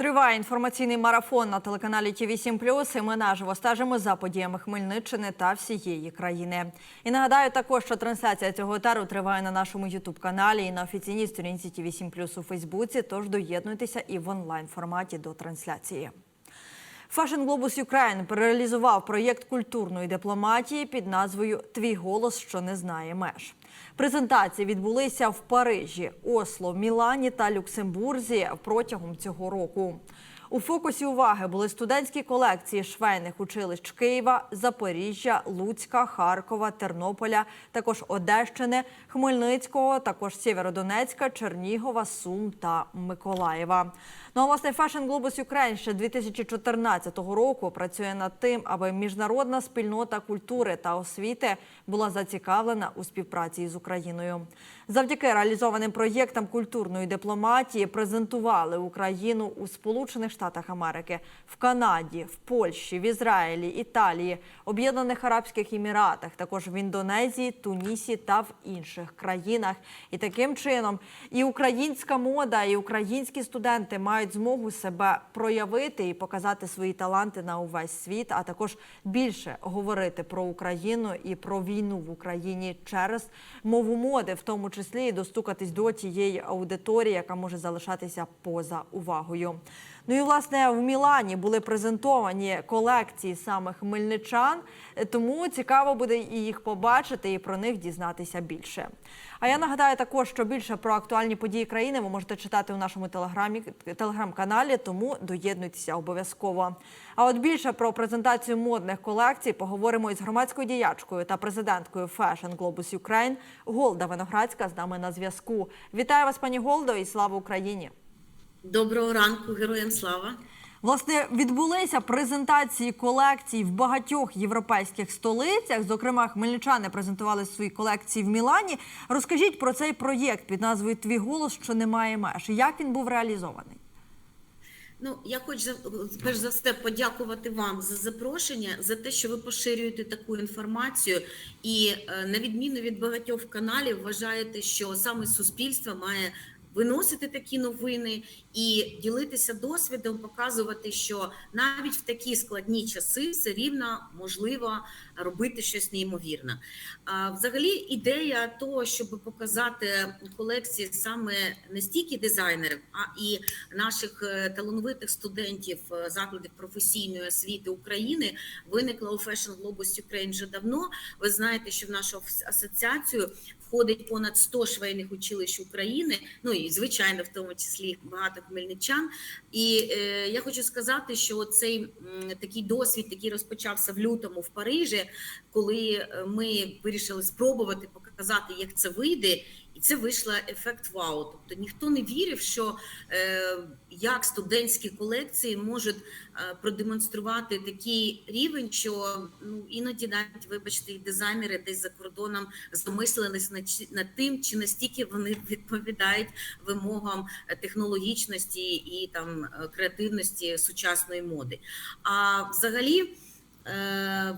Триває інформаційний марафон на телеканалі Ті 7 і ми наживо стежимо за подіями Хмельниччини та всієї країни. І нагадаю також, що трансляція цього етеру триває на нашому ютуб-каналі і на офіційній сторінці Ті 7 у Фейсбуці. Тож доєднуйтеся і в онлайн форматі до трансляції. Fashion Globus Ukraine реалізував проєкт культурної дипломатії під назвою Твій голос, що не знає меж. Презентації відбулися в Парижі, Осло, Мілані та Люксембурзі протягом цього року. У фокусі уваги були студентські колекції швейних училищ Києва, Запоріжжя, Луцька, Харкова, Тернополя, також Одещини, Хмельницького, також Сєвєродонецька, Чернігова, Сум та Миколаєва. Ну а власне Fashion Globus Ukraine ще 2014 року працює над тим, аби міжнародна спільнота культури та освіти була зацікавлена у співпраці з Україною. Завдяки реалізованим проєктам культурної дипломатії презентували Україну у Сполучених Штатах Америки, в Канаді, в Польщі, в Ізраїлі, Італії, Об'єднаних Арабських Еміратах, також в Індонезії, Тунісі та в інших країнах. І таким чином і українська мода, і українські студенти мають змогу себе проявити і показати свої таланти на увесь світ, а також більше говорити про Україну і про війну в Україні через мову моди, в тому числі і достукатись до тієї аудиторії, яка може залишатися поза увагою. Ну і власне в Мілані були презентовані колекції саме хмельничан, тому цікаво буде і їх побачити, і про них дізнатися більше. А я нагадаю також, що більше про актуальні події країни ви можете читати у нашому телеграм-каналі, тому доєднуйтеся обов'язково. А от більше про презентацію модних колекцій поговоримо із громадською діячкою та президенткою Fashion Globus Ukraine Голда Виноградська з нами на зв'язку. Вітаю вас, пані Голдо, і слава Україні! Доброго ранку, героям слава. Власне, відбулися презентації колекцій в багатьох європейських столицях. Зокрема, хмельничани презентували свої колекції в Мілані. Розкажіть про цей проєкт під назвою Твій голос, що немає меж. Як він був реалізований? Ну, я хочу перш за все подякувати вам за запрошення, за те, що ви поширюєте таку інформацію, і на відміну від багатьох каналів, вважаєте, що саме суспільство має виносити такі новини і ділитися досвідом, показувати, що навіть в такі складні часи все рівно можливо робити щось неймовірне. А взагалі, ідея того, щоб показати колекції саме не стільки дизайнерів, а і наших талановитих студентів закладів професійної освіти України, виникла у Fashion Globus Ukraine вже давно. Ви знаєте, що в нашу асоціацію входить понад 100 швейних училищ України, ну і звичайно, в тому числі багато хмельничан. І е, я хочу сказати, що цей такий досвід, який розпочався в лютому в Парижі, коли ми вирішили спробувати показати, як це вийде. І це вийшло ефект вау. Тобто ніхто не вірив, що е, як студентські колекції можуть е, продемонструвати такий рівень, що ну іноді навіть, вибачте, і дизайнери десь за кордоном замислились над, над тим, чи настільки вони відповідають вимогам технологічності і там креативності сучасної моди. А взагалі.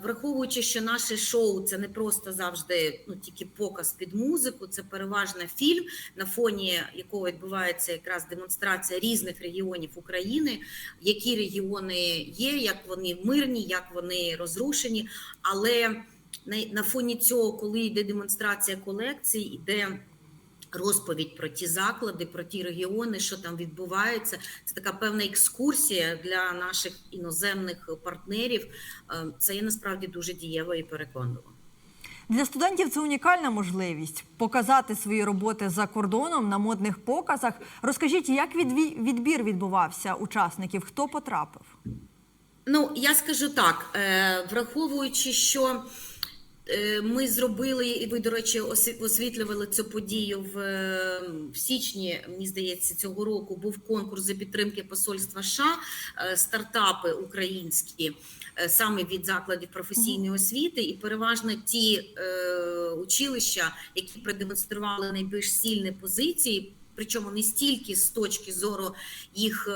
Враховуючи, що наше шоу це не просто завжди ну тільки показ під музику, це переважно фільм, на фоні якого відбувається якраз демонстрація різних регіонів України, які регіони є, як вони мирні, як вони розрушені. Але на, на фоні цього, коли йде демонстрація колекцій, іде розповідь про ті заклади, про ті регіони, що там відбувається. Це така певна екскурсія для наших іноземних партнерів. Це є насправді дуже дієво і переконливо. Для студентів це унікальна можливість показати свої роботи за кордоном на модних показах. Розкажіть, як відбір відбувався учасників? Хто потрапив? Ну я скажу так, враховуючи, що ми зробили, і ви, до речі, освітлювали цю подію в, в січні. Мені здається, цього року був конкурс за підтримки посольства США, стартапи українські, саме від закладів професійної освіти, і переважно ті е, училища, які продемонстрували найбільш сильні позиції. Причому не стільки з точки зору їх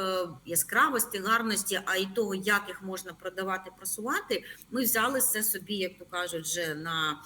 яскравості, гарності, а й того, як їх можна продавати, просувати. Ми взяли це собі, як то кажуть, вже на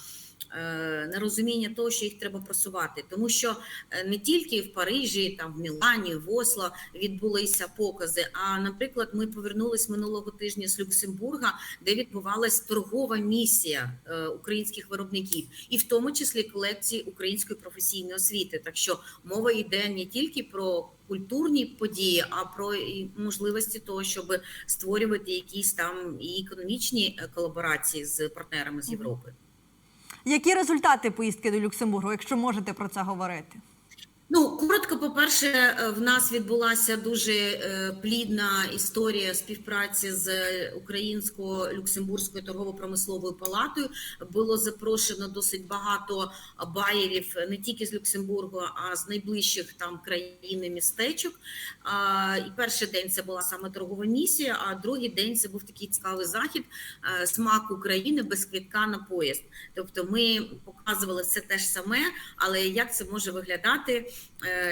е, на розуміння того, що їх треба просувати, тому що е, не тільки в Парижі, там в Мілані, в Осло відбулися покази. А наприклад, ми повернулись минулого тижня з Люксембурга, де відбувалась торгова місія е, українських виробників, і в тому числі колекції української професійної освіти. Так що мова йде не тільки про культурні події, а про можливості того, щоб створювати якісь там і економічні колаборації з партнерами з Європи. Які результати поїздки до Люксембургу, якщо можете про це говорити? Ну, коротко, по-перше, е, в нас відбулася дуже е, плідна історія співпраці з Українсько-Люксембурзькою торгово-промисловою палатою. Було запрошено досить багато байерів не тільки з Люксембургу, а з найближчих там країн і містечок. І перший день це була саме торгова місія, а другий день це був такий цікавий захід е, смак України без квітка на поїзд. Тобто ми показували все те ж саме, але як це може виглядати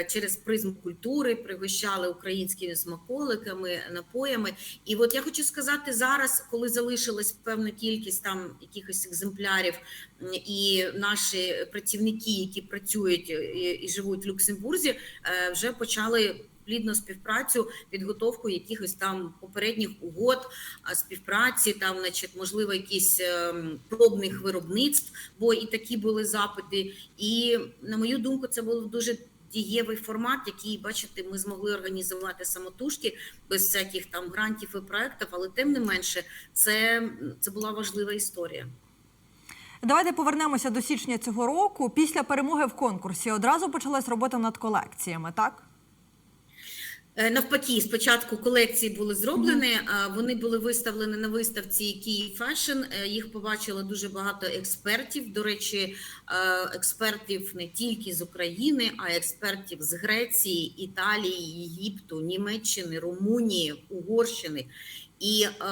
через призму культури, пригощали українськими смаколиками, напоями. І от я хочу сказати зараз, коли залишилась певна кількість там якихось екземплярів, і наші працівники, які працюють і, і живуть в Люксембурзі, е, вже почали. Плідну співпрацю, підготовку якихось там попередніх угод, співпраці, там, значить, можливо, якісь пробних виробництв, бо і такі були запити. І на мою думку, це був дуже дієвий формат, який, бачите, ми змогли організувати самотужки без всяких там грантів і проектів, але тим не менше, це, це була важлива історія. Давайте повернемося до січня цього року. Після перемоги в конкурсі одразу почалась робота над колекціями, так? Е, Навпаки, спочатку колекції були зроблені, вони були виставлені на виставці Київ Фешн. Їх побачило дуже багато експертів. До речі, е, експертів не тільки з України, а експертів з Греції, Італії, Єгипту, Німеччини, Румунії, Угорщини. І е,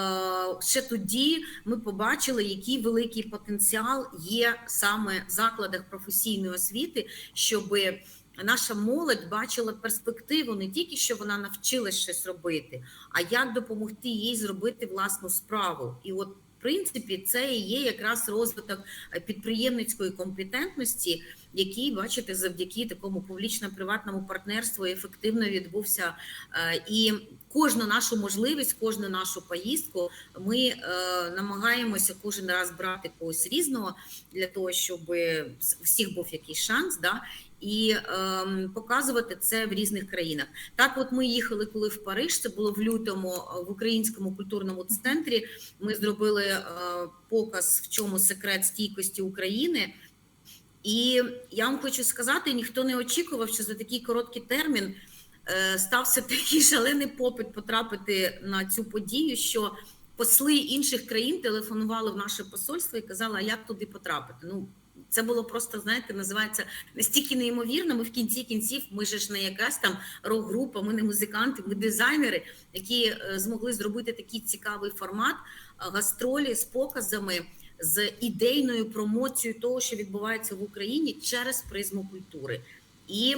ще тоді ми побачили, який великий потенціал є саме в закладах професійної освіти, щоби наша молодь бачила перспективу не тільки що вона навчилась щось робити, а як допомогти їй зробити власну справу. І от, в принципі, це і є якраз розвиток е, підприємницької компетентності, який, бачите, завдяки такому публічно-приватному партнерству ефективно відбувся. Е, І кожну нашу можливість, кожну нашу поїздку ми е, намагаємося кожен раз брати когось різного для того, щоб у всіх був якийсь шанс. Да? і ем, показувати це в різних країнах. Так, от ми їхали, коли в Париж, це було в лютому е, в українському культурному центрі. Ми зробили е, показ, в чому секрет стійкості України. І я вам хочу сказати, ніхто не очікував, що за такий короткий термін е, стався такий шалений попит потрапити на цю подію, що посли інших країн телефонували в наше посольство і казали, а як туди потрапити. Ну, це було просто, знаєте, називається настільки неймовірно. Ми в кінці кінців, ми ж не якась там рок-група, ми не музиканти, ми дизайнери, які е, змогли зробити такий цікавий формат е, гастролі з показами, з ідейною промоцією того, що відбувається в Україні через призму культури. І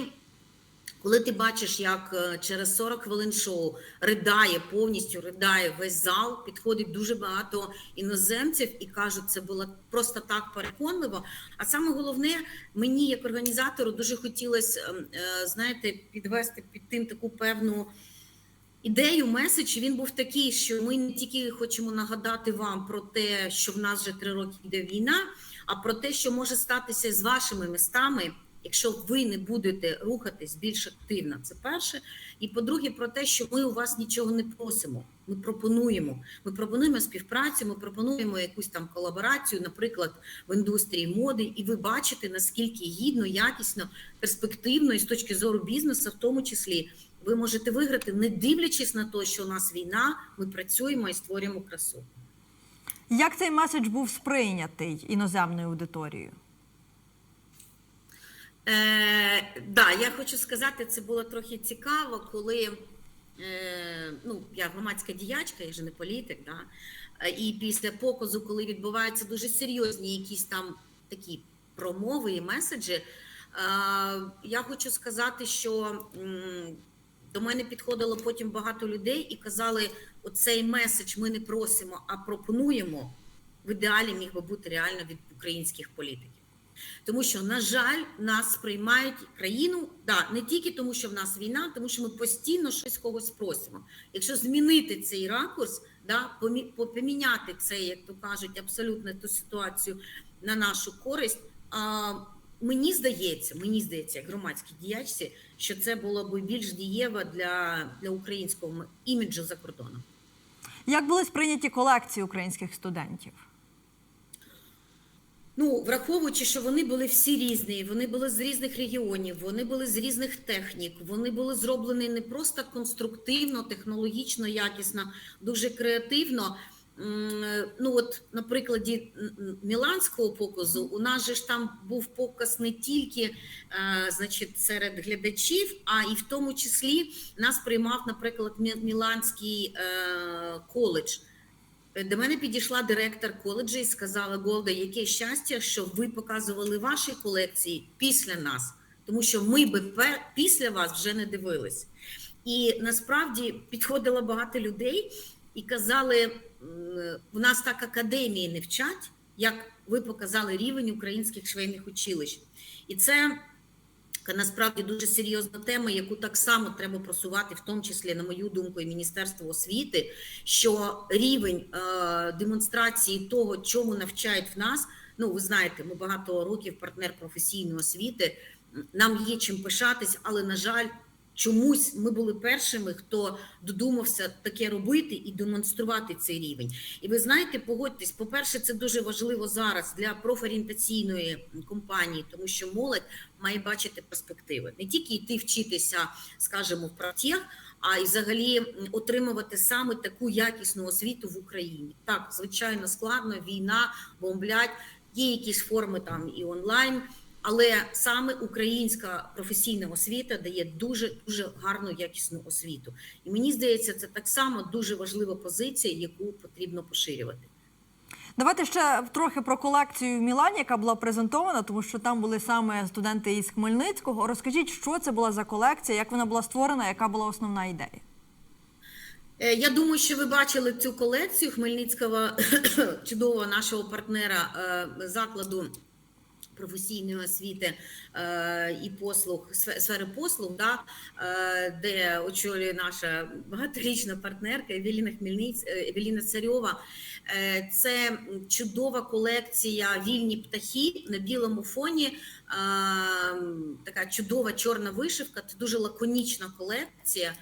коли ти бачиш, як е, через 40 хвилин шоу ридає повністю ридає весь зал, підходить дуже багато іноземців і кажуть, це було просто так переконливо. А саме головне, мені як організатору дуже хотілося, ем, е, знаєте, підвести під тим таку певну. Ідею, меседж він був такий, що ми не тільки хочемо нагадати вам про те, що в нас вже три роки йде війна, а про те, що може статися з вашими містами, якщо ви не будете рухатись більш активно. Це перше. І по-друге, про те, що ми у вас нічого не просимо. Ми пропонуємо. Ми пропонуємо співпрацю, ми пропонуємо якусь там колаборацію, наприклад, в індустрії моди, і ви бачите, наскільки гідно, якісно, перспективно і з точки зору бізнесу, в тому числі. Ви можете виграти, не дивлячись на те, що у нас війна, ми працюємо і створюємо красу. Як цей меседж був сприйнятий іноземною аудиторією? Е, да, я хочу сказати, це було трохи цікаво, коли е, ну, я громадська діячка, я ж не політик, да, і після показу, коли відбуваються дуже серйозні якісь там такі промови і меседжі, е, я хочу сказати, що до мене підходило потім багато людей і казали: оцей меседж ми не просимо, а пропонуємо. В ідеалі міг би бути реально від українських політиків. Тому що, на жаль, нас сприймають країну да, не тільки тому, що в нас війна, тому що ми постійно щось когось просимо. Якщо змінити цей ракурс, да, поміняти це, як то кажуть, абсолютно ту ситуацію на нашу користь. Мені здається, мені здається, як громадській діячці, що це було б більш дієво для, для українського іміджу за кордоном. Як були сприйняті колекції українських студентів? Ну, враховуючи, що вони були всі різні, вони були з різних регіонів, вони були з різних технік, вони були зроблені не просто конструктивно, технологічно, якісно, дуже креативно. Ну, от на прикладі міланського показу, у нас же ж там був показ не тільки е, значить, серед глядачів, а і в тому числі нас приймав, наприклад, Міланський е, коледж. До мене підійшла директор коледжу і сказала: Голда, яке щастя, що ви показували ваші колекції після нас, тому що ми би після вас вже не дивились. І насправді підходило багато людей і казали: в нас так академії не вчать, як ви показали рівень українських швейних училищ. І це насправді дуже серйозна тема, яку так само треба просувати, в тому числі, на мою думку, і Міністерство освіти, що рівень е, демонстрації того, чому навчають в нас. Ну, ви знаєте, ми багато років партнер професійної освіти. Нам є чим пишатись, але на жаль, чомусь ми були першими, хто додумався таке робити і демонструвати цей рівень. І ви знаєте, погодьтесь, по-перше, це дуже важливо зараз для профорієнтаційної компанії, тому що молодь має бачити перспективи, не тільки йти вчитися, скажімо, в протех, а й взагалі отримувати саме таку якісну освіту в Україні. Так, звичайно, складно, війна, бомблять, є якісь форми там і онлайн. Але саме українська професійна освіта дає дуже дуже гарну якісну освіту, і мені здається, це так само дуже важлива позиція, яку потрібно поширювати. Давайте ще трохи про колекцію в Мілані, яка була презентована, тому що там були саме студенти із Хмельницького. Розкажіть, що це була за колекція, як вона була створена, яка була основна ідея? Е, Я думаю, що ви бачили цю колекцію Хмельницького чудового нашого партнера е, закладу професійної освіти е, і послуг сфе- сфери послуг, да, е, де очолює наша багаторічна партнерка Евеліна Хмельниць, Евеліна Царьова. Е, Це чудова колекція вільні птахи на білому фоні. Така чудова чорна вишивка. Це дуже лаконічна колекція.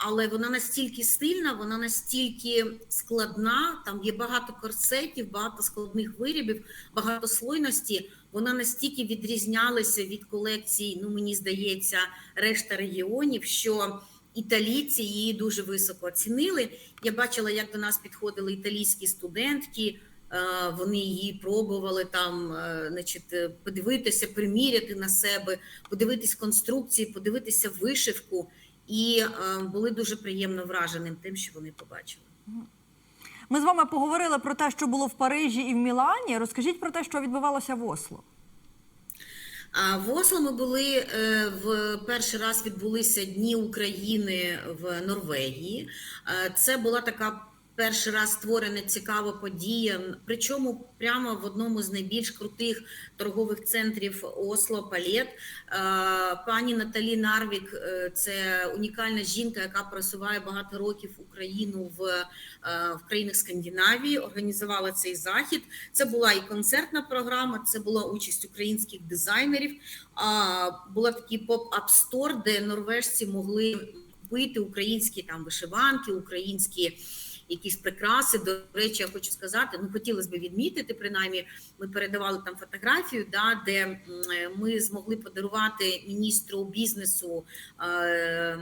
Але вона настільки стильна, вона настільки складна. Там є багато корсетів, багато складних виробів, багато слойності. Вона настільки відрізнялася від колекцій, ну мені здається, решта регіонів, що італійці її дуже високо оцінили. Я бачила, як до нас підходили італійські студентки. е, Вони її пробували там, е, значить, е, подивитися, приміряти на себе, подивитись конструкції, подивитися вишивку, і е, були дуже приємно враженим тим, що вони побачили. Ми з вами поговорили про те, що було в Парижі і в Мілані. Розкажіть про те, що відбувалося в Осло. А в Осло ми були е, в перший раз відбулися Дні України в Норвегії. Е, Це була така перший раз створена цікава подія. Причому прямо в одному з найбільш крутих торгових центрів Осло Палет. Пані Наталі Нарвік е, це унікальна жінка, яка просуває багато років Україну в, е, в країнах Скандинавії. Організувала цей захід. Це була і концертна програма, це була участь українських дизайнерів. А була такий поп-ап стор, де норвежці могли купити українські там вишиванки, українські. Якісь прикраси, до речі, я хочу сказати, ну хотілося б відмітити, принаймні, ми передавали там фотографію, да, де ми змогли подарувати міністру бізнесу е,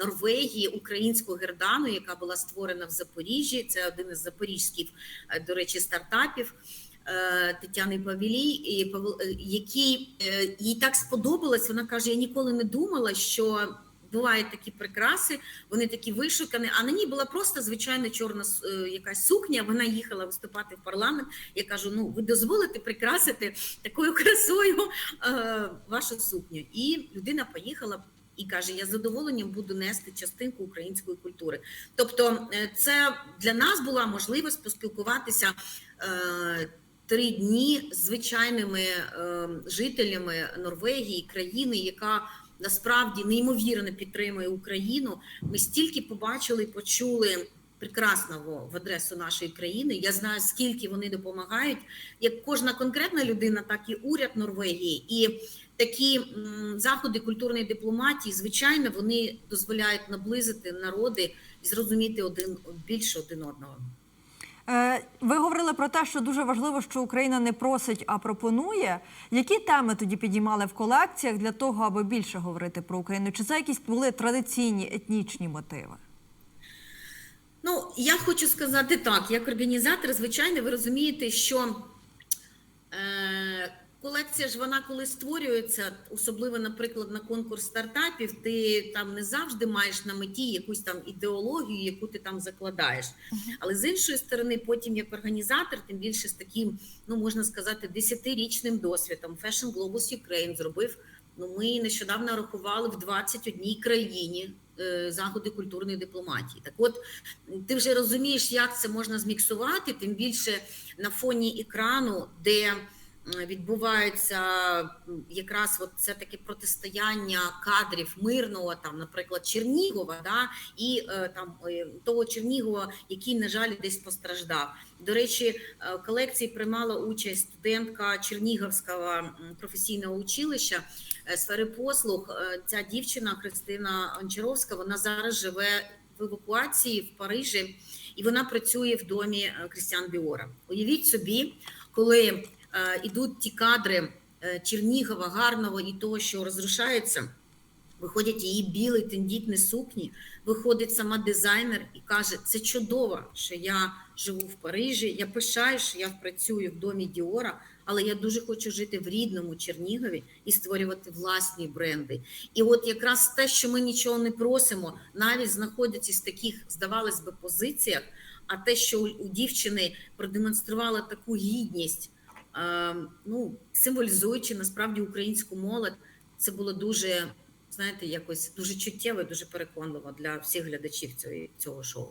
Норвегії українську гердану, яка була створена в Запоріжжі. Це один із запорізьких, е, до речі, стартапів. е, Тетяни Павілій, е, який їй так сподобалось. Вона каже: Я ніколи не думала, що бувають такі прикраси, вони такі вишукані. А на ній була просто звичайна чорна е, якась сукня. Вона їхала виступати в парламент. Я кажу: ну ви дозволите прикрасити такою красою е, вашу сукню? І людина поїхала. І каже, я з задоволенням буду нести частинку української культури. Тобто, е, це для нас була можливість поспілкуватися е, три дні з звичайними е, жителями Норвегії, країни, яка насправді неймовірно підтримує Україну. Ми стільки побачили, почули прекрасного в адресу нашої країни. Я знаю, скільки вони допомагають, як кожна конкретна людина, так і уряд Норвегії. І такі заходи культурної дипломатії, звичайно, вони дозволяють наблизити народи і зрозуміти один більше один одного. Е, Ви говорили про те, що дуже важливо, що Україна не просить, а пропонує. Які теми тоді підіймали в колекціях для того, аби більше говорити про Україну? Чи це якісь були традиційні етнічні мотиви? Ну, я хочу сказати так, як організатор, звичайно, ви розумієте, що е, колекція ж вона коли створюється, особливо, наприклад, на конкурс стартапів, ти там не завжди маєш на меті якусь там ідеологію, яку ти там закладаєш. Але з іншої сторони, потім як організатор, тим більше з таким, ну можна сказати, десятирічним досвідом, Fashion Globus Ukraine зробив. Ну, ми нещодавно рахували в 21 країні е, заходи культурної дипломатії. Так от ти вже розумієш, як це можна зміксувати, тим більше на фоні екрану, де м, відбувається м, якраз от це таке протистояння кадрів мирного, там, наприклад, Чернігова, да, і е, там е, того Чернігова, який, на жаль, десь постраждав. До речі, е, в колекції приймала участь студентка Чернігівського професійного училища е, сфери послуг. Е, Ця дівчина Христина Анчаровська, вона зараз живе в евакуації в Парижі, і вона працює в домі е, Крістіан Біора. Уявіть собі, коли е, ідуть ті кадри е, Чернігова, гарного і того, що розрушається. Виходять її білі тендітні сукні, виходить сама дизайнер і каже: це чудово, що я живу в Парижі. Я пишаю, що я працюю в домі Діора, але я дуже хочу жити в рідному Чернігові і створювати власні бренди. І от якраз те, що ми нічого не просимо, навіть знаходячись в таких, здавалось би, позиціях. А те, що у, дівчини продемонструвала таку гідність, е, ну символізуючи насправді українську молодь, це було дуже знаєте, якось дуже чуттєво, дуже переконливо для всіх глядачів цього, цього шоу.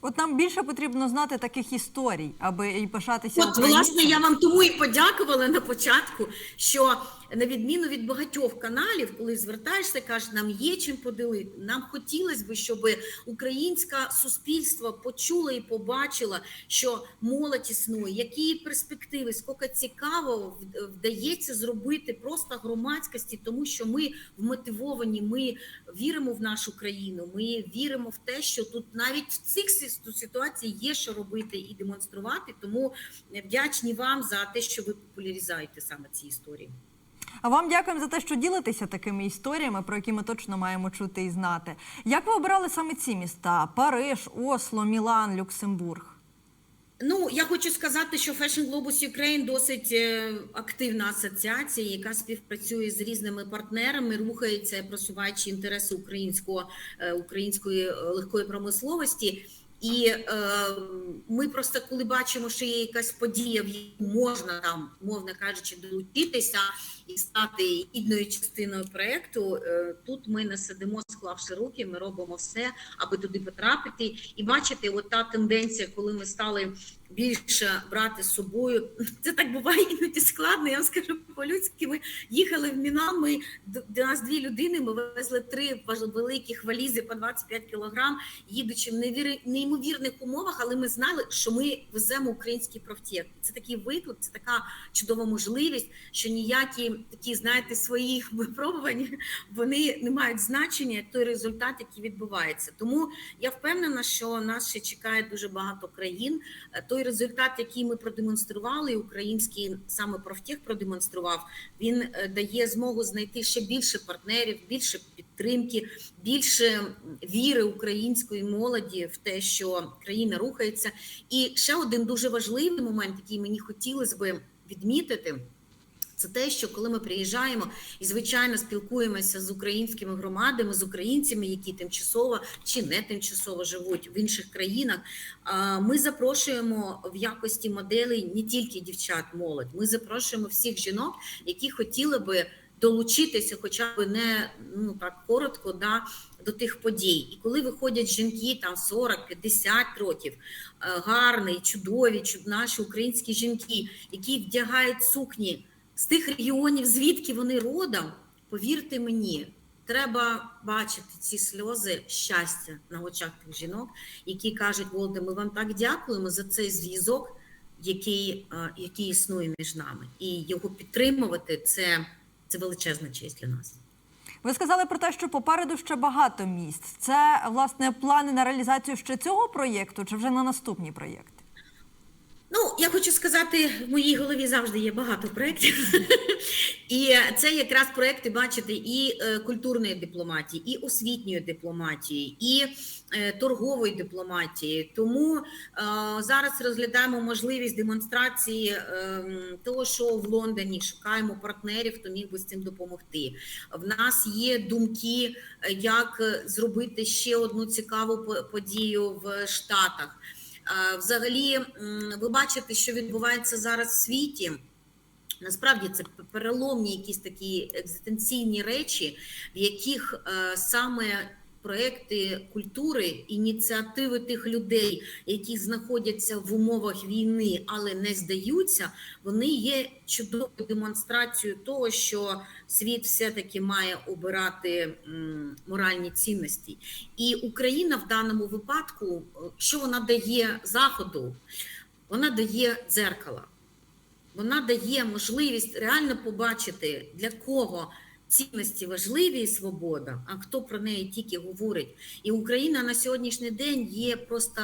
От нам більше потрібно знати таких історій, аби і пишатися От, власне, я вам тому і подякувала на початку, що на відміну від багатьох каналів, коли звертаєшся, кажеш, нам є чим поділити. Нам хотілося б, щоб українське суспільство почуло і побачило, що молодь існує, які перспективи, скільки цікаво вдається зробити просто громадськості, тому що ми вмотивовані, ми віримо в нашу країну. Ми віримо в те, що тут навіть в цих ситуацій є що робити і демонструвати. Тому вдячні вам за те, що ви популяризуєте саме ці історії. А вам дякуємо за те, що ділитеся такими історіями, про які ми точно маємо чути і знати. Як ви обирали саме ці міста: Париж, Осло, Мілан, Люксембург? Ну, я хочу сказати, що Fashion Globus Ukraine досить е, активна асоціація, яка співпрацює з різними партнерами, рухається, просуваючи інтереси українського е, української е, легкої промисловості. І е, ми просто коли бачимо, що є якась подія, в яку можна там, мовно кажучи, долучитися і стати гідною частиною проекту. е, Тут ми не сидимо, склавши руки, ми робимо все, аби туди потрапити. І бачите, от та тенденція, коли ми стали більше брати з собою. Це так буває іноді складно. Я вам скажу по-людськи. Ми їхали в Мінан. Ми до нас дві людини. Ми везли три великих валізи по 25 кілограм, їдучи в неймовірних умовах, але ми знали, що ми веземо український профтек. Це такий виклик, це така чудова можливість, що ніякі такі, знаєте, свої випробування вони не мають значення той результат, який відбувається. Тому я впевнена, що нас ще чекає дуже багато країн. Той результат, який ми продемонстрували, український саме профтех продемонстрував, він е, дає змогу знайти ще більше партнерів, більше підтримки, більше віри української молоді в те, що країна рухається. І ще один дуже важливий момент, який мені хотілося би відмітити. Це те, що коли ми приїжджаємо і звичайно спілкуємося з українськими громадами, з українцями, які тимчасово чи не тимчасово живуть в інших країнах. Ми запрошуємо в якості моделей не тільки дівчат, молодь. Ми запрошуємо всіх жінок, які хотіли би долучитися, хоча б не ну так коротко, да, до тих подій. І коли виходять жінки там 40-50 років, е, гарні, чудові, чуд- наші українські жінки, які вдягають сукні з тих регіонів, звідки вони родом, повірте мені, треба бачити ці сльози щастя на очах тих жінок, які кажуть, Володе, ми вам так дякуємо за цей зв'язок, який, е, який існує між нами. І його підтримувати це, це величезна честь для нас. Ви сказали про те, що попереду ще багато місць. Це власне плани на реалізацію ще цього проєкту, чи вже на наступні проєкти? Ну, я хочу сказати, в моїй голові завжди є багато проєктів. І це якраз проєкти, бачите, і е, культурної дипломатії, і освітньої дипломатії, і е, торгової дипломатії. Тому е, зараз розглядаємо можливість демонстрації е, того, що в Лондоні шукаємо партнерів, хто міг би з цим допомогти. В нас є думки, як зробити ще одну цікаву по- подію в Штатах. Взагалі, ви бачите, що відбувається зараз в світі. Насправді це переломні якісь такі екзистенційні речі, в яких е, саме проекти культури, ініціативи тих людей, які знаходяться в умовах війни, але не здаються, вони є чудовою демонстрацією того, що світ все-таки має обирати моральні цінності. І Україна в даному випадку, що вона дає заходу, вона дає дзеркало. Вона дає можливість реально побачити, для кого цінності важливі і свобода, а хто про неї тільки говорить. І Україна на сьогоднішній день є просто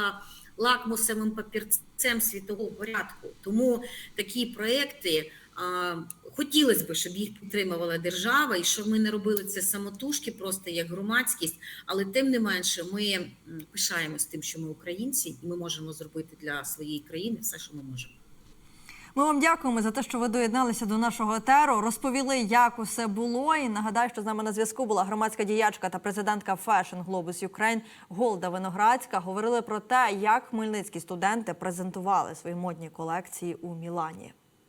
лакмусовим папірцем світового порядку. Тому такі проекти. а, Хотілося б, щоб їх підтримувала держава, і щоб ми не робили це самотужки, просто як громадськість. Але тим не менше, ми пишаємось тим, що ми українці, і ми можемо зробити для своєї країни все, що ми можемо. Ми вам дякуємо за те, що ви доєдналися до нашого етеру, розповіли, як усе було. І нагадаю, що з нами на зв'язку була громадська діячка та президентка Fashion Globus Ukraine Голда Виноградська. Говорили про те, як хмельницькі студенти презентували свої модні колекції у Мілані.